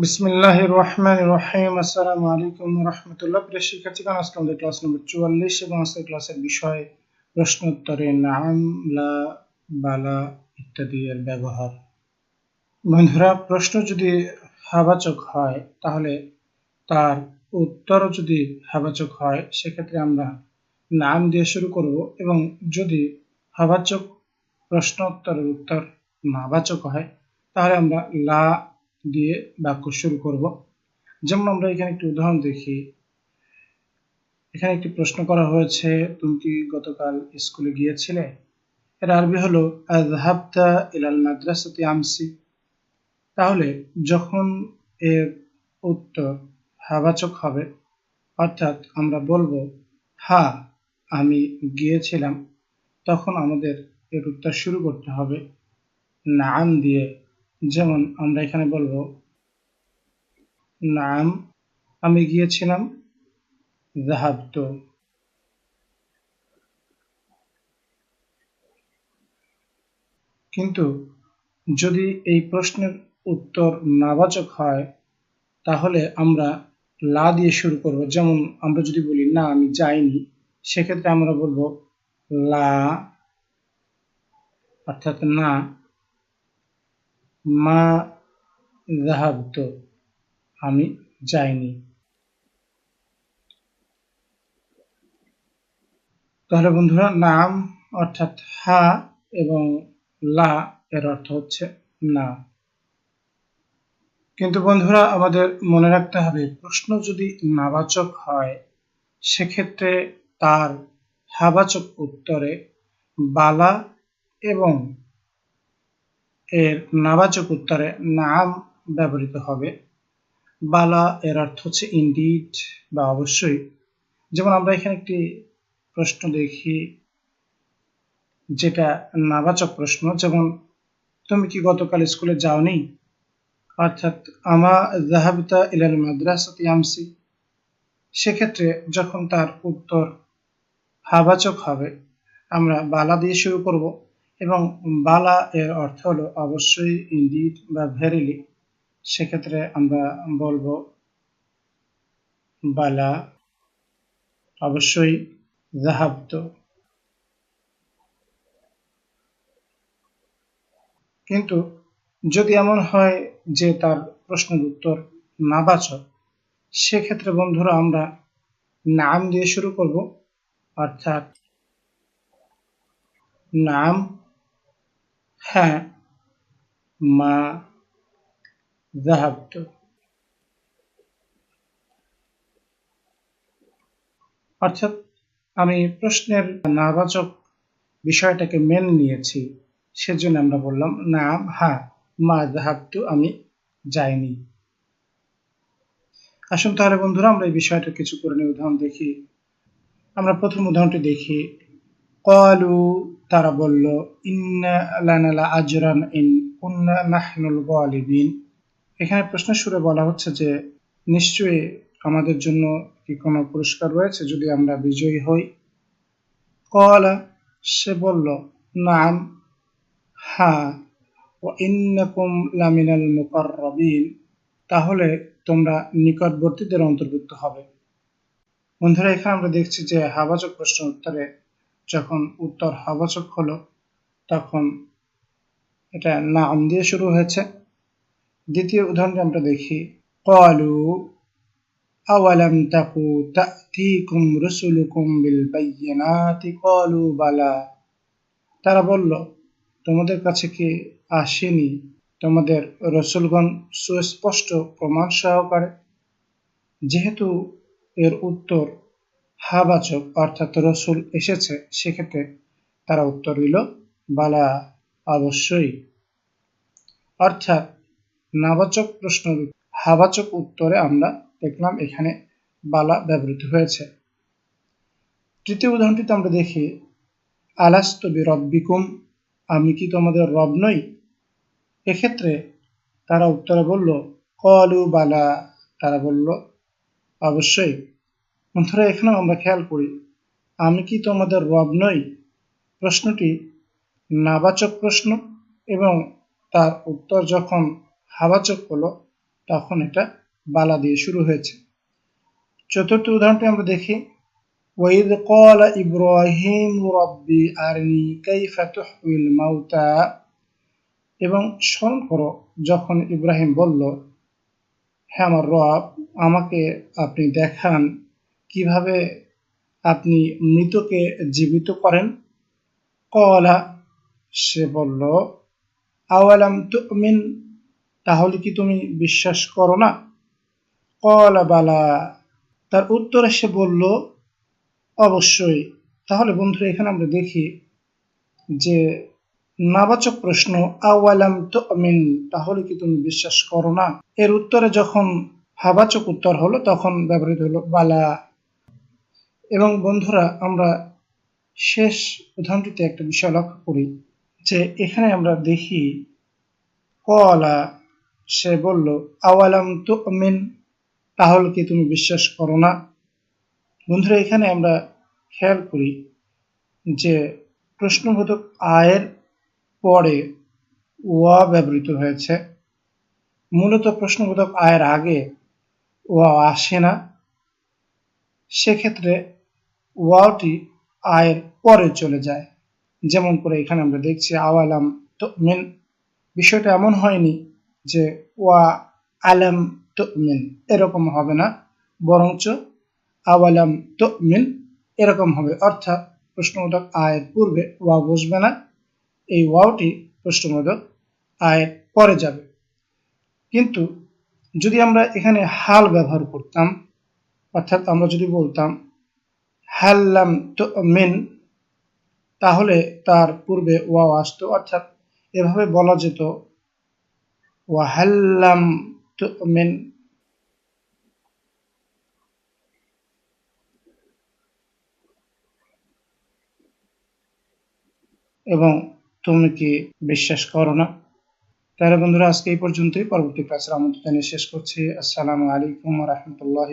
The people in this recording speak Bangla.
বিসমিল্লাহ রহমান রহিম। আসসালামু আলাইকুম রহমতুল্লাহ। প্রিয় শিক্ষার্থীগণ, আজকে আমাদের ক্লাস নম্বর চুয়াল্লিশ এবং আজকের ক্লাসের বিষয় প্রশ্নোত্তরে নাম, লা, বালা ইত্যাদি এর ব্যবহার। বন্ধুরা, প্রশ্ন যদি হাবাচক হয়, তাহলে তার উত্তরও যদি হাবাচক হয়, সেক্ষেত্রে আমরা নাম দিয়ে শুরু করব এবং যদি হাবাচক প্রশ্ন উত্তরের উত্তর নাবাচক হয়, তাহলে আমরা লা দিয়ে বাক্য শুরু করব। যেমন আমরা এখানে একটি উদাহরণ দেখি। এখানে একটি প্রশ্ন করা হয়েছে, তুমি কি গতকাল স্কুলে গিয়েছিলে? এর আরবি হলো, আযহাবতা ইলাল মাদ্রাসাতি আমসি। তাহলে যখন এর উত্তর হাবাচক হবে, অর্থাৎ আমরা বলব, হা, আমি গিয়েছিলাম। তখন আমাদের এর উত্তর শুরু করতে হবে, নাম দিয়ে। যেমন আমরা এখানে বলব, নাম আমি গিয়েছিলাম জাহাবতো কিন্তু যদি এই প্রশ্নের উত্তর নাবাচক হয়, তাহলে আমরা লা দিয়ে শুরু করব। যেমন আমরা যদি বলি, না, আমি যাইনি, সেক্ষেত্রে আমরা বলব, লা, অর্থাৎ না। মা জাহাবতো আমি যাইনি। তাহলে বন্ধুরা, নাম অর্থাৎ হা এবং লা এর অর্থ হচ্ছে না। কিন্তু বন্ধুরা, আমাদের মনে রাখতে হবে, প্রশ্ন যদি নাবাচক হয়, সেক্ষেত্রে তার হাবাচক উত্তরে বালা এবং এর নাবাচক উত্তরে নাম ব্যবহৃত হবে। বালা এর অর্থ হচ্ছে ইন্ডিড বা অবশ্যই। যেমন আমরা এখানে একটি প্রশ্ন দেখি, যেটা নাবাচক প্রশ্ন, যেমন, তুমি কি গতকাল স্কুলে যাওনি? অর্থাৎ, আমা জাহাবিতা ইলাল মাদ্রাসাতি আমসি। সেক্ষেত্রে যখন তার উত্তর হাবাচক হবে, আমরা বালা দিয়ে শুরু করব। এবং বালা এর অর্থ হলো অবশ্যই ইন্ডিড বা ভেরিলি সেক্ষেত্রে আমরা বলব বালা, অবশ্যই জাহাবত কিন্তু যদি এমন হয় যে তার প্রশ্নের উত্তর না নাবাচক, সেক্ষেত্রে বন্ধুরা আমরা নাম দিয়ে শুরু করব। অর্থাৎ নাম হ্যাঁ মা ذهبت অর্থাৎ আমি প্রশ্নের নাবাচক বিষয়টাকে মেনে নিয়েছি সেজন্য আমরা বললাম নাম হ্যাঁ মা জাহাবতু আমি যাইনি আসুন তাহলে বন্ধুরা আমরা এই বিষয়টা কিছু করে নিয়ে উদাহরণ দেখি আমরা প্রথম উদাহরণটি দেখি কলু তারা বলল, ইন্না আজরান ইন কুন্না নাহনুল গালিবিন। এখানে প্রশ্ন সুরে বলা হচ্ছে যে, নিশ্চয়ই আমাদের জন্য কি কোনো পুরস্কার রয়েছে যদি আমরা বিজয়ী হই? কলা সে বলল, নাম। হা ও ইন্নাকুম লামিনাল মুকাররাবিন। তাহলে তোমরা নিকটবর্তীদের অন্তর্ভুক্ত হবে। বন্ধুরা, এখানে আমরা দেখছি যে হাবাচক প্রশ্ন উত্তরে যখন উত্তর হাবাচক হলো, তখন এটা নাম দিয়ে শুরু হয়েছে। দ্বিতীয় উদাহরণটি আমরা দেখি, কলু, আওয়ালাম তাকু তাতিকুম রসুলুকুম বিল বাইয়িনাতি? কলু, বালা। তারা বলল, তোমাদের কাছে কি আসেনি? তোমাদের রসুলগণ সুস্পষ্ট প্রমাণ সহকারে। যেহেতু এর উত্তর হাবাচক অর্থাৎ রসুল এসেছে, সেক্ষেত্রে তারা উত্তর দিল, বালা, অবশ্যই। অর্থাৎ নাবাচক প্রশ্ন হাবাচক উত্তরে আমরা দেখলাম এখানে বালা ব্যবহৃত হয়েছে। তৃতীয় উদাহরণটিতে আমরা দেখি আলাস্তবি রব্বিকুম আমি কি তোমাদের রব নই? এক্ষেত্রে তারা উত্তরে বলল, কলু বালা। তারা বলল, অবশ্যই। বন্ধুরা এখানেও আমরা খেয়াল করি আমি কি তোমাদের রব নই প্রশ্নটি নাবাচক প্রশ্ন এবং তার উত্তর যখন হাবাচক হলো তখন এটা বালা দিয়ে শুরু হয়েছে চতুর্থ উদাহরণটি আমরা দেখি وإذ قال إبراهيم ربي أرني كيف تحيي الموتى এবং স্মরণ করো যখন ইব্রাহিম বলল হ্যাঁ আমার রব আমাকে আপনি দেখান কীভাবে আপনি মৃতকে জীবিত করেন? কলা সে বলল, আওয়ালাম তুমিন, তাহলে কি তুমি বিশ্বাস করো না? কলা বালা। তার উত্তরে সে বলল, অবশ্যই। তাহলে বন্ধুরা, এখানে আমরা দেখি যে নাবাচক প্রশ্ন, আওয়ালাম তো আমিন তাহলে কি তুমি বিশ্বাস করো না? এর উত্তরে যখন হাবাচক উত্তর হলো, তখন ব্যবহৃত হলো, বালা। এবং বন্ধুরা, আমরা শেষ উদাহরণটিতে একটা বিষয় লক্ষ্য করি যে এখানে আমরা দেখি, কলা, সে বলল, আওয়ালাম তো আমিন তাহলে কি তুমি বিশ্বাস করো না? বন্ধুরা, এখানে আমরা খেয়াল করি যে প্রশ্নবোধক আয়ের পরে ওয়া ব্যবহৃত হয়েছে। মূলত প্রশ্নবোধক আয়ের আগে ওয়া আসে না। সেক্ষেত্রে ওয়াটি আয়ের পরে চলে যায়। যেমন করে এখানে আমরা দেখছি আওয়ালাম তো মেন বিষয়টা এমন হয়নি যে ওয়া আলাম তো মেন এরকম হবে না। বরঞ্চ আওয়ালাম তো মিন এরকম হবে। অর্থাৎ প্রশ্নবোধক আয়ের পূর্বে ওয়া বসবে না, এই ওয়াওটি প্রশ্নবোধক আয়ের পরে যাবে। কিন্তু যদি আমরা এখানে হাল ব্যবহার করতাম, অর্থাৎ আমরা যদি বলতাম হাল্লাম তো মিন তাহলে তার পূর্বে ওয়াও আসতো, অর্থাৎ এভাবে বলা যেত ওয়াহাল্লাম তো মেন এবং তুমি কি বিশ্বাস করো না? তাহলে বন্ধুরা, আজকে এই পর্যন্তই। পরবর্তী ক্লাসের আমন্ত্রণ শেষ করছি। আসসালামু আলাইকুম রহমতুল্লাহ